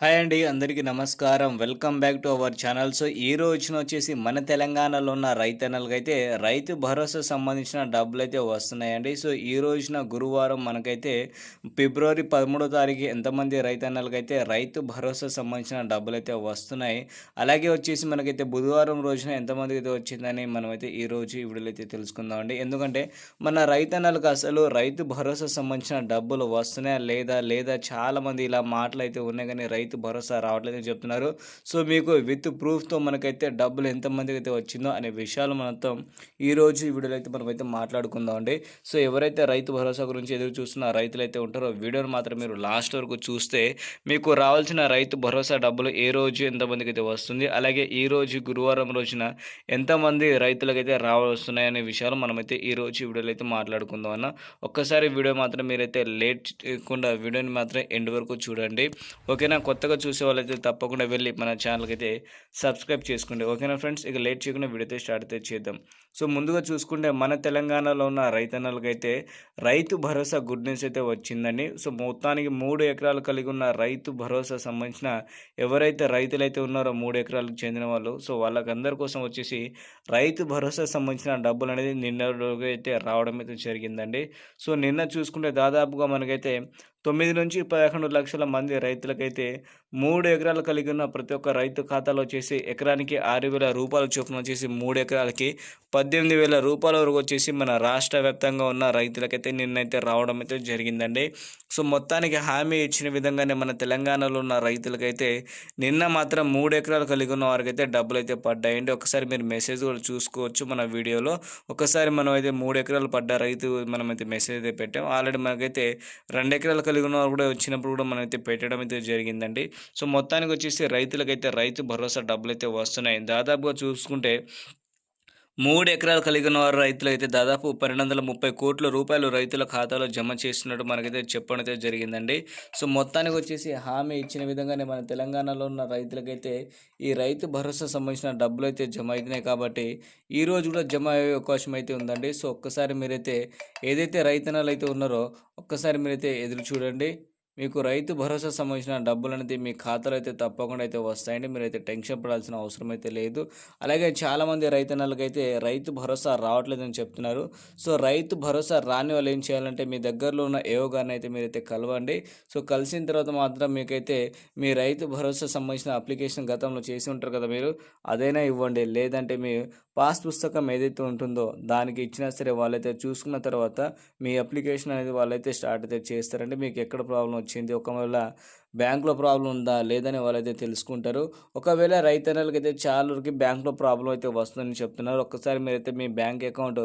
Hi అండి అందరికీ నమస్కారం. Welcome back to our channel. So ఈ రోజున వచ్చేసి మన తెలంగాణలో ఉన్న రైతన్నలకి అయితే రైతు భరోసా సంబంధించిన డబ్బులు అయితే వస్తున్నాయండి. సో ఈ రోజున గురువారం మనకైతే ఫిబ్రవరి పదమూడో తారీఖు ఎంతమంది రైతన్నలకి అయితే రైతు భరోసా సంబంధించిన డబ్బులు అయితే వస్తున్నాయి. అలాగే వచ్చేసి మనకైతే బుధవారం రోజున ఎంతమందికి అయితే వచ్చిందని మనమైతే ఈ రోజు ఈ వీడియోలో అయితే తెలుసుకుందామండి ఎందుకంటే మన రైతన్నలకు అసలు రైతు భరోసా సంబంధించిన డబ్బులు వస్తున్నాయా లేదా లేదా చాలామంది ఇలా మాటలు అయితే ఉన్నాయి కానీ రైతు భరోసా రావట్లేదని చెప్తున్నారు. సో మీకు విత్ ప్రూఫ్తో మనకైతే డబ్బులు ఎంతమందికి అయితే వచ్చిందో అనే విషయాలు మనతో ఈ రోజు ఈ వీడియోలో అయితే మనమైతే మాట్లాడుకుందాం అండి. సో ఎవరైతే రైతు భరోసా గురించి ఎదురు చూస్తున్న రైతులు అయితే ఉంటారో వీడియోని మాత్రం మీరు లాస్ట్ వరకు చూస్తే మీకు రావాల్సిన రైతు భరోసా డబ్బులు ఏ రోజు ఎంతమందికి అయితే వస్తుంది అలాగే ఈ రోజు గురువారం రోజున ఎంతమంది రైతులకైతే రావస్తున్నాయనే విషయాలు మనమైతే ఈ రోజు ఈ వీడియోలో అయితే మాట్లాడుకుందాం అన్న. ఒక్కసారి వీడియో మాత్రం మీరైతే లేట్ చేయకుండా వీడియోని మాత్రం ఎండ్ వరకు చూడండి. ఓకేనా? కొత్తగా చూసే వాళ్ళైతే తప్పకుండా వెళ్ళి మన ఛానల్కి అయితే సబ్స్క్రైబ్ చేసుకోండి. ఓకేనా ఫ్రెండ్స్? ఇక లేట్ చేయకుండా వీడియో స్టార్ట్ అయితే చేద్దాం. సో ముందుగా చూసుకుంటే మన తెలంగాణలో ఉన్న రైతన్నలకైతే రైతు భరోసా గుడ్ న్యూస్ అయితే వచ్చిందండి. సో మొత్తానికి మూడు ఎకరాలు కలిగి ఉన్న రైతు భరోసా సంబంధించిన ఎవరైతే రైతులైతే ఉన్నారో మూడు ఎకరాలకు చెందిన వాళ్ళు సో వాళ్ళకందరి కోసం వచ్చేసి రైతు భరోసా సంబంధించిన డబ్బులు అనేది నిన్న అయితే రావడం అయితే జరిగిందండి. సో నిన్న చూసుకుంటే దాదాపుగా మనకైతే తొమ్మిది నుంచి పదకొండు లక్షల మంది రైతులకైతే మూడు ఎకరాలు కలిగి ఉన్న ప్రతి ఒక్క రైతు ఖాతాలో వచ్చేసి ఎకరానికి ఆరు వేల రూపాయల చొప్పున వచ్చేసి మూడు ఎకరాలకి పద్దెనిమిది వేల రూపాయల వరకు వచ్చేసి మన రాష్ట్ర వ్యాప్తంగా ఉన్న రైతులకైతే నిన్నైతే రావడం అయితే జరిగిందండి. సో మొత్తానికి హామీ ఇచ్చిన విధంగానే మన తెలంగాణలో ఉన్న రైతులకైతే నిన్న మాత్రం మూడు ఎకరాలు కలిగి ఉన్న వారికైతే డబ్బులు అయితే పడ్డాయండి. ఒకసారి మీరు మెసేజ్ కూడా చూసుకోవచ్చు మన వీడియోలో. ఒకసారి మనం అయితే మూడు ఎకరాలు పడ్డ రైతు మనమైతే మెసేజ్ అయితే పెట్టాం. ఆల్రెడీ మనకైతే రెండు ఎకరాలు కలిగి ఉన్న వారు కూడా వచ్చినప్పుడు కూడా మనం అయితే పెట్టడం అయితే జరిగిందండి. సో మొత్తానికి వచ్చేసి రైతులకైతే రైతు భరోసా డబ్బులు అయితే వస్తున్నాయి. దాదాపుగా చూసుకుంటే మూడు ఎకరాలు కలిగిన వారు రైతులు అయితే దాదాపు పన్నెండు వందల ముప్పై కోట్ల రూపాయలు రైతుల ఖాతాలో జమ చేస్తున్నట్టు మనకైతే చెప్పడం జరిగిందండి. సో మొత్తానికి వచ్చేసి హామీ ఇచ్చిన విధంగానే మన తెలంగాణలో ఉన్న రైతులకైతే ఈ రైతు భరోసా సంబంధించిన డబ్బులు అయితే జమ అవుతున్నాయి కాబట్టి ఈ రోజు కూడా జమ అయ్యే అవకాశం అయితే ఉందండి. సో ఒక్కసారి మీరైతే ఏదైతే రైతనాలు అయితే ఉన్నారో ఒక్కసారి మీరైతే ఎదురు చూడండి. మీకు రైతు భరోసా సంబంధించిన డబ్బులు అనేది మీ ఖాతాలో అయితే తప్పకుండా అయితే వస్తాయండి. మీరైతే టెన్షన్ పడాల్సిన అవసరం అయితే లేదు. అలాగే చాలామంది రైతన్నలకైతే రైతు భరోసా రావట్లేదని చెప్తున్నారు. సో రైతు భరోసా రాని వాళ్ళు ఏం చేయాలంటే మీ దగ్గరలో ఉన్న ఏవో గారిని అయితే మీరైతే కలవండి. సో కలిసిన తర్వాత మాత్రం మీకైతే మీ రైతు భరోసా సంబంధించిన అప్లికేషన్ గతంలో చేసి ఉంటారు కదా మీరు అదైనా ఇవ్వండి. లేదంటే మీ పాస్ పుస్తకం ఏదైతే ఉంటుందో దానికి ఇచ్చినా సరే వాళ్ళైతే చూసుకున్న తర్వాత మీ అప్లికేషన్ అనేది వాళ్ళైతే స్టార్ట్ అయితే చేస్తారండి. మీకు ఎక్కడ ప్రాబ్లం వచ్చింది. ఒకవేళ బ్యాంక్లో ప్రాబ్లం ఉందా లేదని వాళ్ళైతే తెలుసుకుంటారు. ఒకవేళ రైతన్నలకైతే చాలా వరకు బ్యాంక్లో ప్రాబ్లం అయితే వస్తుందని చెప్తున్నారు. ఒక్కసారి మీరైతే మీ బ్యాంక్ అకౌంట్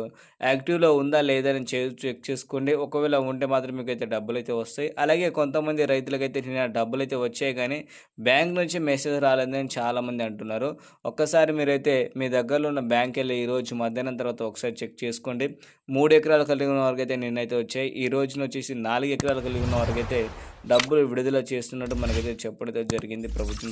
యాక్టివ్లో ఉందా లేదని చెక్ చేసుకోండి. ఒకవేళ ఉంటే మాత్రం మీకు అయితే డబ్బులు అయితే వస్తాయి. అలాగే కొంతమంది రైతులకైతే నేను డబ్బులు అయితే వచ్చాయి కానీ బ్యాంక్ నుంచి మెసేజ్ రాలేదని చాలామంది అంటున్నారు. ఒక్కసారి మీరైతే మీ దగ్గరలో ఉన్న బ్యాంక్ వెళ్ళి ఈరోజు మధ్యాహ్నం తర్వాత ఒకసారి చెక్ చేసుకోండి. మూడు ఎకరాలు కలిగి ఉన్న వారికి అయితే నిన్నైతే వచ్చాయి. ఈ రోజున వచ్చేసి నాలుగు ఎకరాలు కలిగి ఉన్న వారికి అయితే డబ్బులు విడుదల చేస్తున్నట్టు మనకైతే చెప్పడం జరిగింది ప్రభుత్వం